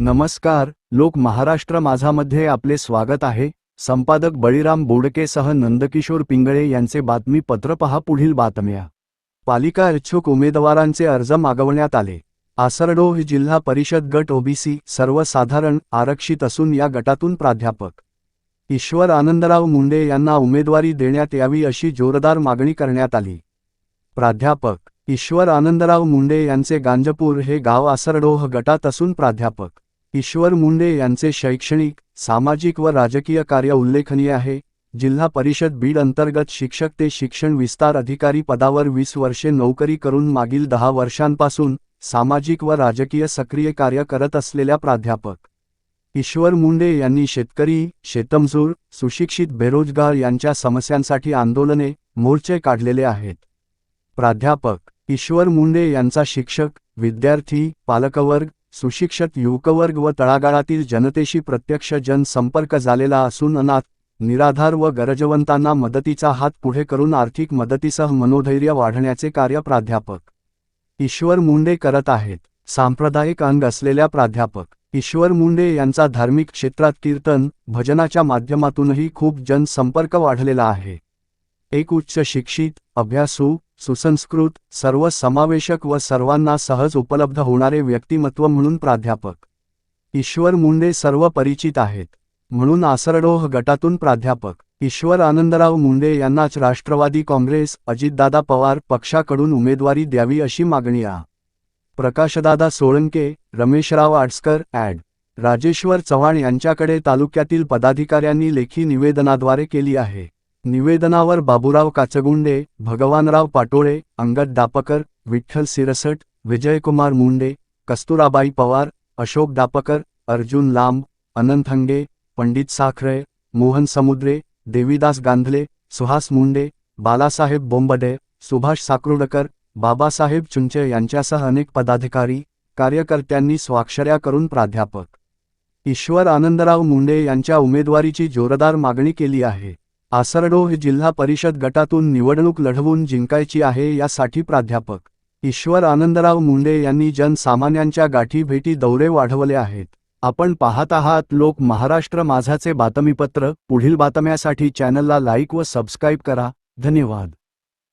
नमस्कार लोक महाराष्ट्र माझामध्ये आपले स्वागत आहे. संपादक बळीराम बोडकेसह नंदकिशोर पिंगळे यांचे बातमी पत्र पहा पुढील बातम्या. पालिका इच्छुक उमेदवारांचे अर्ज मागवण्यात आले. आसरडोह जिल्हा परिषद गट ओबीसी सर्वसाधारण आरक्षित असून या गटातून प्राध्यापक. ईश्वर आनंदराव मुंडे यांना उमेदवारी देण्यात यावी अशी जोरदार मागणी करण्यात आली. प्राध्यापक ईश्वर आनंदराव मुंडे यांचे गांजपूर हे गाव आसरडोह गटात असून प्राध्यापक. ईश्वर मुंडे यांचे शैक्षणिक सामाजिक व राजकीय कार्य उल्लेखनीय आहे. जिल्हा परिषद बीड अंतर्गत शिक्षक ते शिक्षण विस्तार अधिकारी पदावर वीस वर्षे नोकरी करून मागील दहा वर्षांपासून सामाजिक व राजकीय सक्रिय कार्य करत असलेल्या प्राध्यापक ईश्वर मुंडे यांनी शेतकरी शेतमजूर सुशिक्षित बेरोजगार यांच्या समस्यांसाठी आंदोलने मोर्चे काढलेले आहेत. प्राध्यापक ईश्वर मुंडे यांचा शिक्षक विद्यार्थी पालकवर्ग सुशिक्षित युवकवर्ग व तळागाळातील जनतेशी प्रत्यक्ष जनसंपर्क झालेला असून अनाथ निराधार व गरजवंतांना मदतीचा हात पुढे करून आर्थिक मदतीसह मनोधैर्य वाढण्याचे कार्य प्राध्यापक ईश्वर मुंडे करत आहेत. सांप्रदायिक अंग असलेल्या प्राध्यापक ईश्वर मुंडे यांचा धार्मिक क्षेत्रात कीर्तन भजनाच्या माध्यमातूनही खूप जनसंपर्क वाढलेला आहे. एक उच्च शिक्षित अभ्यासू सुसंस्कृत सर्व समावेशक व सर्वांना सहज उपलब्ध होणारे व्यक्तिमत्व म्हणून प्राध्यापक. ईश्वर मुंडे सर्व परिचित आहेत. म्हणून आसरडोह गटातून प्राध्यापक. ईश्वर आनंदराव मुंडे यांनाच राष्ट्रवादी काँग्रेस अजितदादा पवार पक्षाकडून उमेदवारी द्यावी अशी मागणी आ. प्रकाशदादा सोळंके रमेशराव आडसकर ॲड. राजेश्वर चव्हाण यांच्याकडे तालुक्यातील पदाधिकाऱ्यांनी लेखी निवेदनाद्वारे केली आहे. निवेदनावर बाबूराव काचगुंडे भगवानराव पाटोळे अंगद दापकर विठ्ठल सिरसट विजयकुमार मुंडे कस्तुराबाई पवार अशोक दापकर अर्जुन लांब अनंत हंगे पंडित साखरे मोहन समुद्रे देवीदास गांधले सुहास मुंडे बालासाहेब बोंबडे सुभाष साक्रोडकर बाबासाहेब चुंचे यांच्यासह अनेक पदाधिकारी कार्यकर्त्यांनी स्वाक्षऱ्या करून प्राध्यापक. ईश्वर आनंदराव मुंडे यांच्या उमेदवारीची जोरदार मागणी केली आहे. आसरडोह जिल्हा परिषद गटातून निवडणूक लढवून जिंकायची आहे यासाठी प्राध्यापक ईश्वर आनंदराव मुंडे यांनी जनसामान्यांच्या गाठीभेटी दौरे वाढवले आहेत. आपण पाहत आहात लोक महाराष्ट्र माझाचे बातमीपत्र. पुढील बातम्यासाठी चॅनलला लाईक व सबस्क्राईब करा. धन्यवाद.